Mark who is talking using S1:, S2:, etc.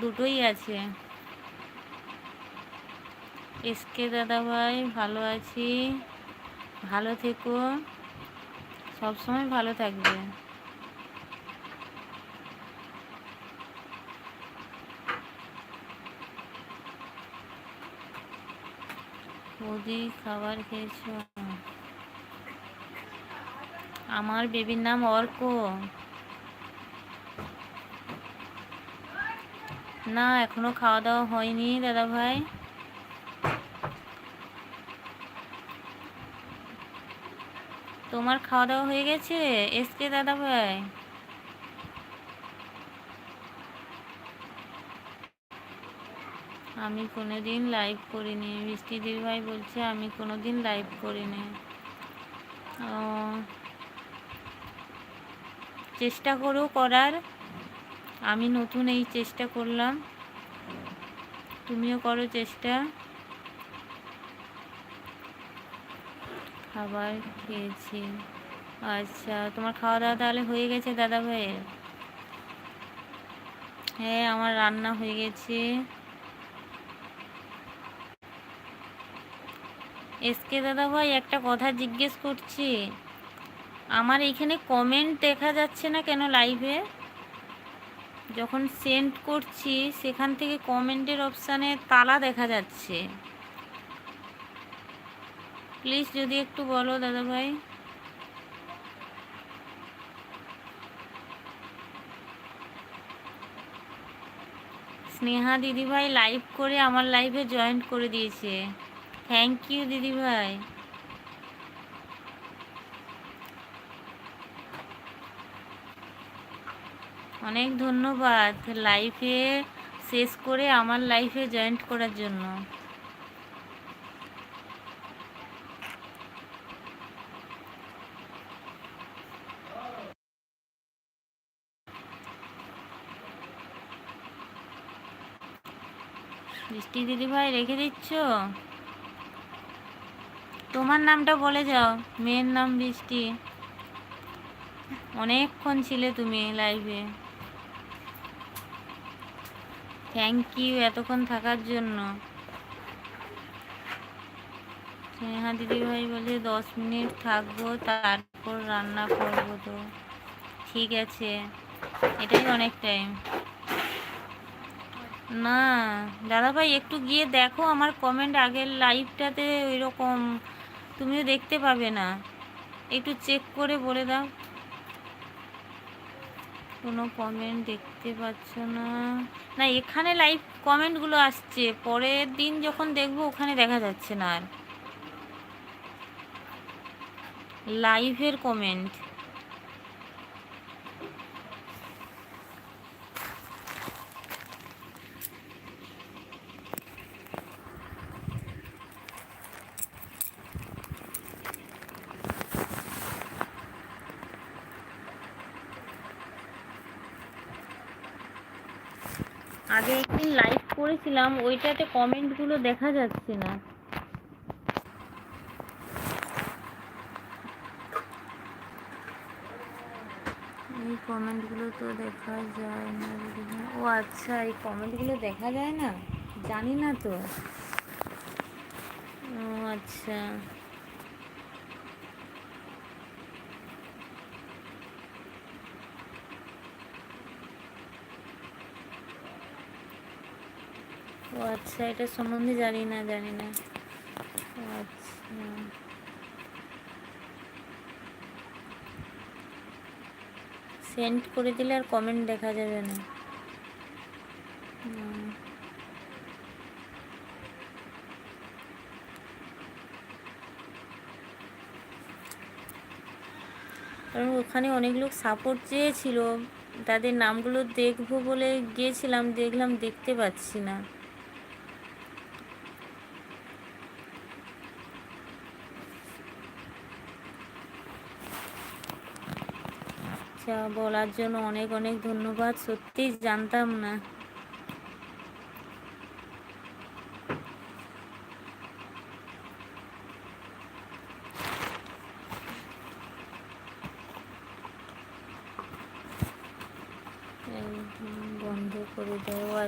S1: দুটোই আছে। এসকে দাদা ভাই ভালো আছি। ভালো থেকো। সবসময় ভালো থাকবে। বৌদি, খাবার খেয়েছো? আমার বেবির নাম অর্ক। না, এখনও খাওয়া দাওয়া হয়নি দাদা ভাই তোমার খাওয়া দাওয়া হয়ে গেছে? এসকে দাদা ভাই আমি কোনো দিন লাইভ করিনি। বৃষ্টি দিদি ভাই বলছে আমি কোনো দিন লাইভ করিনি চেষ্টা করো করার। আমি নতুন এই চেষ্টা করলাম। তুমিও করো চেষ্টা। খাবার খেয়েছি। আচ্ছা তোমার খাওয়া দাওয়া তাহলে হয়ে গেছে দাদা ভাইয়ের হ্যাঁ আমার রান্না হয়ে গেছে। এসকে দাদা ভাই একটা কথা জিজ্ঞেস করছি। আমার এখানে কমেন্ট দেখা যাচ্ছে না কেন লাইভে যখন সেন্ড করছি, সেখান থেকে কমেন্টের অপশানে তালা দেখা যাচ্ছে। প্লিজ যদি একটু বলো দাদা ভাই স্নেহা দিদিভাই লাইভ করে আমার লাইভে জয়েন করে দিয়েছে। থ্যাংক ইউ দিদিভাই। অনেক ধন্যবাদ লাইফে শেষ করে আমার লাইফে জয়েন্ট করার জন্য। বৃষ্টি দিদি ভাই রেখে দিচ্ছ? তোমার নামটা বলে যাও, মেয়ের নাম বৃষ্টি অনেকক্ষণ ছিলে তুমি লাইভে থ্যাংক ইউ এতক্ষণ থাকার জন্য। স্নেহা দিদি ভাই বলে, দশ মিনিট থাকব, তারপর রান্না করব তো। ঠিক আছে। এটাই অনেক টাইম না দাদা ভাই একটু গিয়ে দেখো আমার কমেন্ট আগের লাইভটাতে ওই রকম তুমিও দেখতে পাবে না। একটু চেক করে বলে দাও। কোনো কমেন্ট দেখতে পাচ্ছ না। না, এখানে লাইভ কমেন্টগুলো আসছে। পরের দিন যখন দেখব, ওখানে দেখা যাচ্ছে না আর। লাইভের কমেন্ট আগে একদিন লাইভ করেছিলাম, ওইটাতে কমেন্টগুলো দেখা যাচ্ছে না। এই কমেন্টগুলো তো দেখা যায় না ও আচ্ছা এই কমেন্টগুলো দেখা যায় না? জানি না তো। ও আচ্ছা। ও আচ্ছা এটা সম্বন্ধে জানি না জানি না। আচ্ছা। সেন্ড করে দিলে আর কমেন্ট দেখা যাবে না। কারণ ওখানে অনেক লোক সাপোর্ট চেয়েছিল। তাদের নামগুলো দেখব বলে গিয়েছিলাম, দেখলাম দেখতে পাচ্ছি না। আচ্ছা বলার জন্য অনেক অনেক ধন্যবাদ। সত্যি জানতাম না। বন্ধ করে দেওয়া